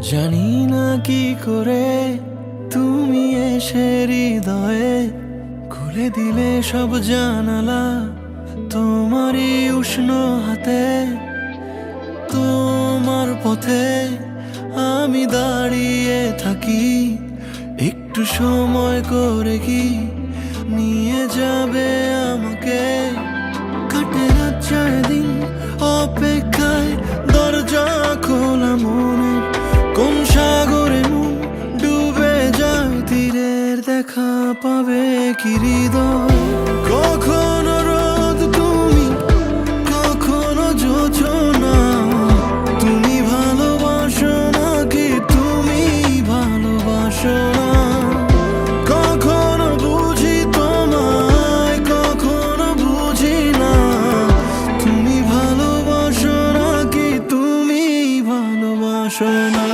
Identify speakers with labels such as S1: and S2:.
S1: জানি না কি করে তুমি এসে হৃদয়ে খুলে দিলে সব জানালা তোমারই উষ্ণ হাতে। তোমার পথে আমি দাঁড়িয়ে থাকি, একটু সময় করে কি নিয়ে যাবে আমাকে? পাবে কি কখনো রোদ তুমি, কখনো যোচনা তুমি ভালোবাসো নাকি তুমি ভালোবাসো না? কখনো বুঝি তোমায়, কখনো বুঝি না। তুমি ভালোবাসো নাকি তুমি ভালোবাসো না?